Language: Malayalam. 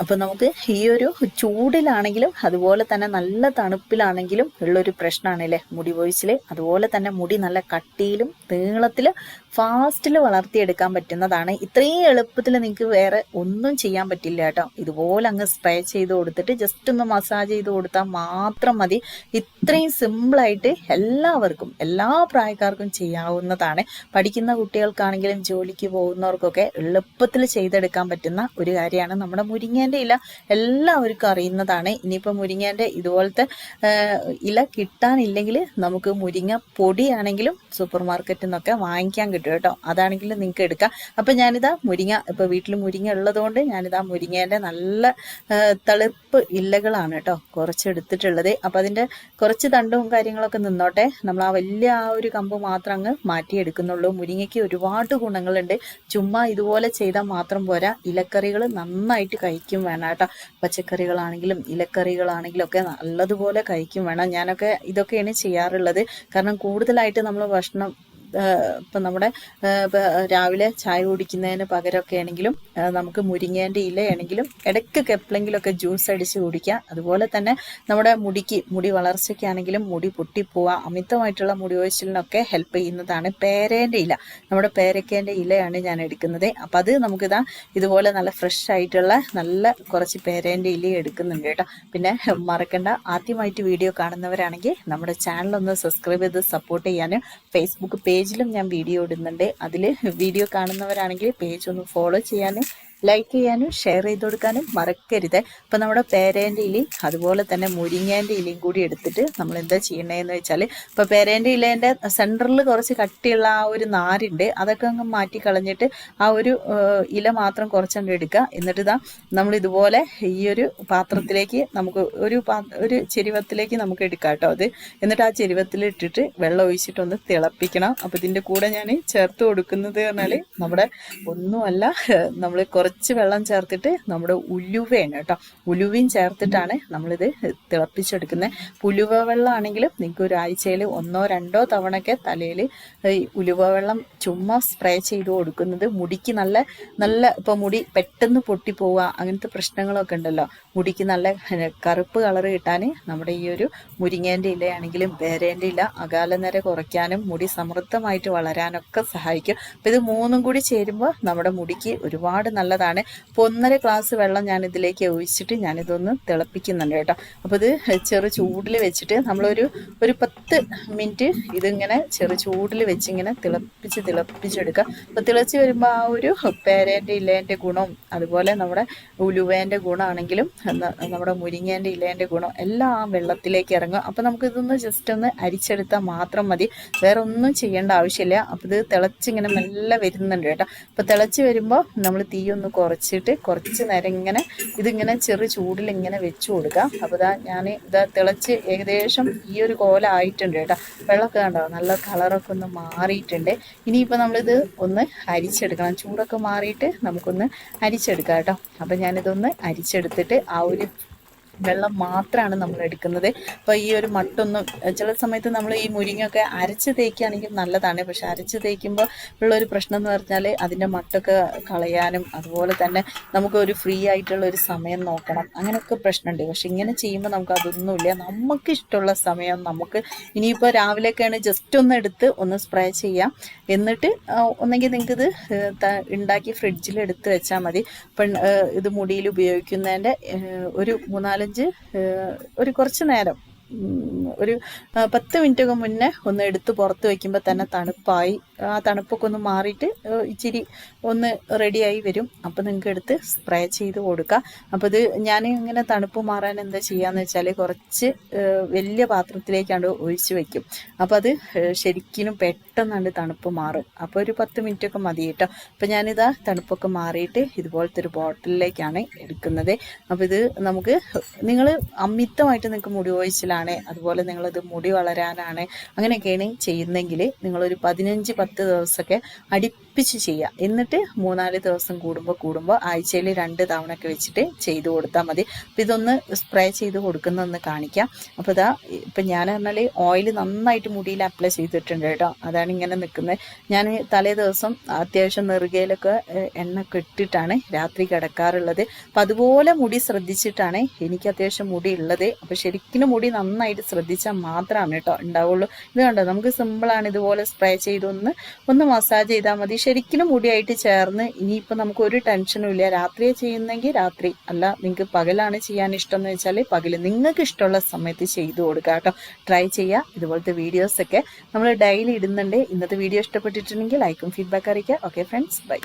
അപ്പോൾ നമുക്ക് ഈ ഒരു ചൂടിലാണെങ്കിലും അതുപോലെ തന്നെ നല്ല തണുപ്പിലാണെങ്കിലും ഉള്ളൊരു പ്രശ്നമാണ് പ്രശ്നമാണല്ലേ മുടി കൊഴിച്ചിൽ അതുപോലെ തന്നെ മുടി നല്ല കട്ടിയിലും നീളത്തിലും ഫാസ്റ്റിൽ വളർത്തിയെടുക്കാൻ പറ്റുന്നതാണ്. ഇത്രയും എളുപ്പത്തിൽ നിങ്ങൾക്ക് വേറെ ഒന്നും ചെയ്യാൻ പറ്റില്ല കേട്ടോ. ഇതുപോലെ അങ്ങ് സ്പ്രേ ചെയ്ത് കൊടുത്തിട്ട് ജസ്റ്റ് ഒന്ന് മസാജ് ചെയ്ത് കൊടുത്താൽ മാത്രം മതി. ഇത്രയും സിമ്പിളായിട്ട് എല്ലാവർക്കും എല്ലാ പ്രായക്കാർക്കും ചെയ്യാവുന്നതാണ്. പഠിക്കുന്ന കുട്ടികൾക്കാണെങ്കിലും ജോലിക്ക് പോകുന്നവർക്കൊക്കെ എളുപ്പത്തിൽ ചെയ്തെടുക്കാൻ പറ്റുന്ന ഒരു കാര്യമാണ്. നമ്മുടെ മുരിങ്ങേന്റെ ഇല എല്ലാവർക്കും അറിയുന്നതാണ്. ഇനിയിപ്പോൾ മുരിങ്ങേന്റെ ഇതുപോലത്തെ ഇല കിട്ടാനില്ലെങ്കിൽ നമുക്ക് മുരിങ്ങ പൊടിയാണെങ്കിലും സൂപ്പർ മാർക്കറ്റിൽ നിന്നൊക്കെ വാങ്ങിക്കാൻ കിട്ടും. കേട്ടോ. അതാണെങ്കിൽ നിങ്ങൾക്ക് എടുക്കാം. അപ്പം ഞാനിതാ മുരിങ്ങ ഇപ്പോൾ വീട്ടിൽ മുരിങ്ങ ഉള്ളതുകൊണ്ട് ഞാനിതാ മുരിങ്ങേന്റെ നല്ല തളിർപ്പ് ഇല്ലകളാണ് കേട്ടോ കുറച്ച് എടുത്തിട്ടുള്ളത് അപ്പം അതിന്റെ കുറച്ച് തണ്ടും കാര്യങ്ങളൊക്കെ നിന്നോട്ടെ. നമ്മൾ ആ വലിയ ആ ഒരു കമ്പ് മാത്രം അങ്ങ് മാറ്റിയെടുക്കുന്നുള്ളൂ. മുരിങ്ങയ്ക്ക് ഒരുപാട് ഗുണങ്ങളുണ്ട്. ചുമ്മാ ഇതുപോലെ ചെയ്താൽ മാത്രം പോരാ. ഇലക്കറികൾ നന്നായിട്ട് കഴിക്കും വേണം കേട്ടോ. പച്ചക്കറികളാണെങ്കിലും ഇലക്കറികളാണെങ്കിലും ഒക്കെ നല്ലതുപോലെ കഴിക്കും വേണം. ഞാനൊക്കെ ഇതൊക്കെയാണ് ചെയ്യാറുള്ളത്. കാരണം കൂടുതലായിട്ട് നമ്മൾ ഭക്ഷണം ഇപ്പം നമ്മുടെ രാവിലെ ചായ കുടിക്കുന്നതിന് പകരമൊക്കെ ആണെങ്കിലും നമുക്ക് മുരിങ്ങേന്റെ ഇലയാണെങ്കിലും ഇടയ്ക്കൊക്കെ എപ്പോഴെങ്കിലുമൊക്കെ ജ്യൂസ് അടിച്ച് കുടിക്കുക അതുപോലെ തന്നെ നമ്മുടെ മുടിക്ക് മുടി വളർച്ചയ്ക്കാണെങ്കിലും മുടി പൊട്ടിപ്പോവുക അമിതമായിട്ടുള്ള മുടി ഒഴിച്ചിലിനൊക്കെ ഹെൽപ്പ് ചെയ്യുന്നതാണ് പേരേന്റെ ഇല. നമ്മുടെ പേരക്കേന്റെ ഇലയാണ് ഞാൻ എടുക്കുന്നത്. അപ്പം അത് നമുക്കിതാ ഇതുപോലെ നല്ല ഫ്രഷ് ആയിട്ടുള്ള നല്ല കുറച്ച് പേരേന്റെ ഇല എടുക്കുന്നുണ്ട് കേട്ടോ. പിന്നെ മറക്കണ്ട ആദ്യമായിട്ട് വീഡിയോ കാണുന്നവരാണെങ്കിൽ നമ്മുടെ ചാനൽ ഒന്ന് സബ്സ്ക്രൈബ് ചെയ്ത് സപ്പോർട്ട് ചെയ്യാനും ഫേസ്ബുക്ക് പേജിലും ഞാൻ വീഡിയോ ഇടുന്നുണ്ട്. അതിൽ വീഡിയോ കാണുന്നവരാണെങ്കിൽ പേജ് ഒന്ന് ഫോളോ ചെയ്യാനും ലൈക്ക് ചെയ്യാനും ഷെയർ ചെയ്ത് കൊടുക്കാനും മറക്കരുത്. ഇപ്പം നമ്മുടെ പേരേന്റെ ഇലയും അതുപോലെ തന്നെ മുരിങ്ങേന്റെ ഇലയും കൂടി എടുത്തിട്ട് നമ്മൾ എന്താ ചെയ്യണേന്ന് വെച്ചാൽ ഇപ്പോൾ പേരേന്റെ ഇലേന്റെ സെന്ററിൽ കുറച്ച് കട്ടിയുള്ള ആ ഒരു നാരുണ്ട്. അതൊക്കെ അങ്ങ് മാറ്റി കളഞ്ഞിട്ട് ആ ഒരു ഇല മാത്രം കുറച്ചങ്ങ് എടുക്കുക. എന്നിട്ട് ഇതാ നമ്മൾ ഇതുപോലെ ഈ ഒരു പാത്രത്തിലേക്ക് നമുക്ക് ഒരു ഒരു ചെരുവത്തിലേക്ക് നമുക്ക് എടുക്കാം കേട്ടോ അത്. എന്നിട്ട് ആ ചെരുവത്തിൽ ഇട്ടിട്ട് വെള്ളം ഒഴിച്ചിട്ടൊന്ന് തിളപ്പിക്കണം. അപ്പോൾ ഇതിന്റെ കൂടെ ഞാൻ ചേർത്ത് കൊടുക്കുന്നത് പറഞ്ഞാൽ നമ്മുടെ ഒന്നുമല്ല നമ്മൾ കുറച്ച് വെള്ളം ചേർത്തിട്ട് നമ്മുടെ ഉലുവയാണ് കേട്ടോ. ഉലുവയും ചേർത്തിട്ടാണ് നമ്മളിത് തിളപ്പിച്ചെടുക്കുന്നത്. ഉലുവ വെള്ളമാണെങ്കിലും നിങ്ങൾക്ക് ഒരാഴ്ചയിൽ ഒന്നോ രണ്ടോ തവണയൊക്കെ തലയിൽ ഉലുവ വെള്ളം ചുമ്മാ സ്പ്രേ ചെയ്ത് കൊടുക്കുന്നത് മുടിക്ക് നല്ല നല്ല ഇപ്പോൾ മുടി പെട്ടെന്ന് പൊട്ടിപ്പോവുക അങ്ങനത്തെ പ്രശ്നങ്ങളൊക്കെ ഉണ്ടല്ലോ. മുടിക്ക് നല്ല കറുപ്പ് കളർ കിട്ടാൻ നമ്മുടെ ഈ ഒരു മുരിങ്ങേന്റെ ഇലയാണെങ്കിലും പേരേന്റെ ഇല അകാലനര കുറയ്ക്കാനും മുടി സമൃദ്ധമായിട്ട് വളരാനൊക്കെ സഹായിക്കും. അപ്പം ഇത് മൂന്നും കൂടി ചേരുമ്പോൾ നമ്മുടെ മുടിക്ക് ഒരുപാട് നല്ലതാണ്. അപ്പോൾ ഒന്നര ഗ്ലാസ് വെള്ളം ഞാൻ ഇതിലേക്ക് ഒഴിച്ചിട്ട് ഞാനിതൊന്ന് തിളപ്പിക്കുന്നുണ്ട് കേട്ടോ. അപ്പോൾ ഇത് ചെറു ചൂടിൽ വെച്ചിട്ട് നമ്മളൊരു ഒരു പത്ത് മിനിറ്റ് ഇതിങ്ങനെ ചെറു ചൂടിൽ വെച്ചിങ്ങനെ തിളപ്പിച്ച് തിളപ്പിച്ചെടുക്കുക. അപ്പോൾ തിളച്ച് വരുമ്പോൾ ആ ഒരു പേരേന്റെ ഇലേന്റെ ഗുണവും അതുപോലെ നമ്മുടെ ഉലുവേന്റെ ഗുണമാണെങ്കിലും നമ്മുടെ മുരിങ്ങേന്റെ ഇലേന്റെ ഗുണം എല്ലാം ആ വെള്ളത്തിലേക്ക് ഇറങ്ങും. അപ്പോൾ നമുക്ക് ഇതൊന്ന് ജസ്റ്റ് ഒന്ന് അരിച്ചെടുത്താൽ മാത്രം മതി. വേറെ ഒന്നും ചെയ്യേണ്ട ആവശ്യമില്ല. അപ്പോൾ ഇത് തിളച്ചിങ്ങനെ മെല്ലെ വരുന്നുണ്ട് കേട്ടോ. അപ്പോൾ തിളച്ച് വരുമ്പോൾ നമ്മൾ തീ ഒന്ന് കുറച്ചിട്ട് കുറച്ച് നേരം ഇങ്ങനെ ഇതിങ്ങനെ ചെറു ചൂടിൽ ഇങ്ങനെ വെച്ച് കൊടുക്കാം അപ്പോൾ ഇതാ ഞാൻ ഇതാ തിളച്ച് ഏകദേശം ഈ ഒരു കോല ആയിട്ടുണ്ട് കേട്ടോ. വെള്ളമൊക്കെ കണ്ടോ? നല്ല കളറൊക്കെ ഒന്ന് മാറിയിട്ടുണ്ട്. ഇനിയിപ്പോൾ നമ്മളിത് ഒന്ന് അരിച്ചെടുക്കണം. ചൂടൊക്കെ മാറിയിട്ട് നമുക്കൊന്ന് അരിച്ചെടുക്കാം കേട്ടോ. അപ്പോൾ ഞാനിതൊന്ന് അരിച്ചെടുത്തിട്ട് ഒരു വെള്ളം മാത്രമാണ് നമ്മൾ എടുക്കുന്നത്. അപ്പോൾ ഈ ഒരു മട്ടൊന്നും ചില സമയത്ത് നമ്മൾ ഈ മുരിങ്ങയൊക്കെ അരച്ച് തേക്കുകയാണെങ്കിൽ നല്ലതാണ്. പക്ഷെ അരച്ച് തേക്കുമ്പോൾ ഉള്ള ഒരു പ്രശ്നം എന്ന് പറഞ്ഞാൽ അതിന്റെ മട്ടൊക്കെ കളയാനും അതുപോലെ തന്നെ നമുക്ക് ഒരു ഫ്രീ ആയിട്ടുള്ള ഒരു സമയം നോക്കണം. അങ്ങനെയൊക്കെ പ്രശ്നമുണ്ട്. പക്ഷെ ഇങ്ങനെ ചെയ്യുമ്പോൾ നമുക്ക് അതൊന്നുമില്ല. നമുക്ക് ഇഷ്ടമുള്ള സമയം നമുക്ക് ഇനിയിപ്പോൾ രാവിലെയൊക്കെയാണ് ജസ്റ്റ് ഒന്ന് എടുത്ത് ഒന്ന് സ്പ്രേ ചെയ്യാം. എന്നിട്ട് ഒന്നെങ്കിൽ നിങ്ങൾക്കിത് ഉണ്ടാക്കി ഫ്രിഡ്ജിൽ എടുത്ത് വെച്ചാൽ മതി. ഇപ്പം ഇത് മുടിയിൽ ഉപയോഗിക്കുന്നതിന്റെ ഒരു മൂന്നാലഞ്ച് ഏഹ്, ഒരു കുറച്ച് നേരം. ഒരു പത്ത് മിനിറ്റ് ഒക്കെ മുന്നേ ഒന്ന് എടുത്ത് പുറത്ത് വയ്ക്കുമ്പോൾ തന്നെ തണുപ്പായി. ആ തണുപ്പൊക്കെ ഒന്ന് മാറിയിട്ട് ഇച്ചിരി ഒന്ന് റെഡിയായി വരും. അപ്പോൾ നിങ്ങൾക്ക് എടുത്ത് സ്പ്രേ ചെയ്ത് കൊടുക്കുക അപ്പോൾ ഇത് ഞാൻ ഇങ്ങനെ തണുപ്പ് മാറാൻ എന്താ ചെയ്യാന്ന് വെച്ചാൽ കുറച്ച് വലിയ പാത്രത്തിലേക്കാണ്ട് ഒഴിച്ച് വെക്കും. അപ്പോൾ അത് ശരിക്കും പെട്ടെന്നാണ്ട് തണുപ്പ് മാറും. അപ്പോൾ ഒരു പത്ത് മിനിറ്റ് ഒക്കെ മതി കേട്ടോ. അപ്പോൾ ഞാനിതാ തണുപ്പൊക്കെ മാറിയിട്ട് ഇതുപോലത്തെ ഒരു ബോട്ടിലിലേക്കാണ് എടുക്കുന്നത്. അപ്പോൾ ഇത് നമുക്ക് നിങ്ങൾ അമിതമായിട്ട് നിങ്ങൾക്ക് മുടി ഒഴിച്ചിലാണ് അതുപോലെ നിങ്ങളിത് മുടി വളരാനാണ് അങ്ങനെയൊക്കെയാണ് ചെയ്യുന്നതെങ്കിൽ നിങ്ങളൊരു പതിനഞ്ച് പത്ത് ദിവസമൊക്കെ അടുപ്പിച്ച് ചെയ്യുക എന്നിട്ട് മൂന്നാൽ ദിവസം കൂടുമ്പോൾ കൂടുമ്പോൾ ആഴ്ചയിൽ രണ്ട് തവണ ഒക്കെ വെച്ചിട്ട് ചെയ്ത് കൊടുത്താൽ മതി. അപ്പം ഇതൊന്ന് സ്പ്രേ ചെയ്ത് കൊടുക്കുന്നൊന്ന് കാണിക്കാം. അപ്പോൾ ഇതാ ഇപ്പം ഞാൻ പറഞ്ഞാൽ ഓയിൽ നന്നായിട്ട് മുടിയിൽ അപ്ലൈ ചെയ്തിട്ടുണ്ട് കേട്ടോ. അതാണ് ഇങ്ങനെ നിൽക്കുന്നത്. ഞാൻ തലേ ദിവസം അത്യാവശ്യം നെറുകയിലൊക്കെ എണ്ണ കെട്ടിട്ടാണ് രാത്രി കിടക്കാറുള്ളത്. അപ്പം അതുപോലെ മുടി ശ്രദ്ധിച്ചിട്ടാണ് എനിക്ക് അത്യാവശ്യം മുടി ഉള്ളത്. അപ്പം ശരിക്കും മുടി നന്നായിട്ട് ശ്രദ്ധിച്ചാൽ മാത്രമാണ് കേട്ടോ ഉണ്ടാവുള്ളൂ. ഇത് കണ്ടോ നമുക്ക് സിമ്പിളാണ് ഇതുപോലെ സ്പ്രേ ചെയ്തൊന്ന് ഒന്ന് മസാജ് ചെയ്താൽ മതി. ശരിക്കും മുടിയായിട്ട് ചേർന്ന് ഇനിയിപ്പോൾ നമുക്ക് ഒരു ടെൻഷനും ഇല്ല. രാത്രിയെ ചെയ്യുന്നെങ്കിൽ രാത്രി. അല്ല നിങ്ങൾക്ക് പകലാണ് ചെയ്യാൻ ഇഷ്ടം എന്ന് വെച്ചാൽ പകൽ നിങ്ങൾക്ക് ഇഷ്ടമുള്ള സമയത്ത് ചെയ്തു കൊടുക്കുക കേട്ടോ. ട്രൈ ചെയ്യുക ഇതുപോലത്തെ വീഡിയോസൊക്കെ നമ്മൾ ഡെയിലി ഇടുന്നുണ്ട്. ഇന്നത്തെ വീഡിയോ ഇഷ്ടപ്പെട്ടിട്ടുണ്ടെങ്കിൽ ലൈക്കും ഫീഡ്ബാക്ക് അറിയിക്കുക. Okay friends bye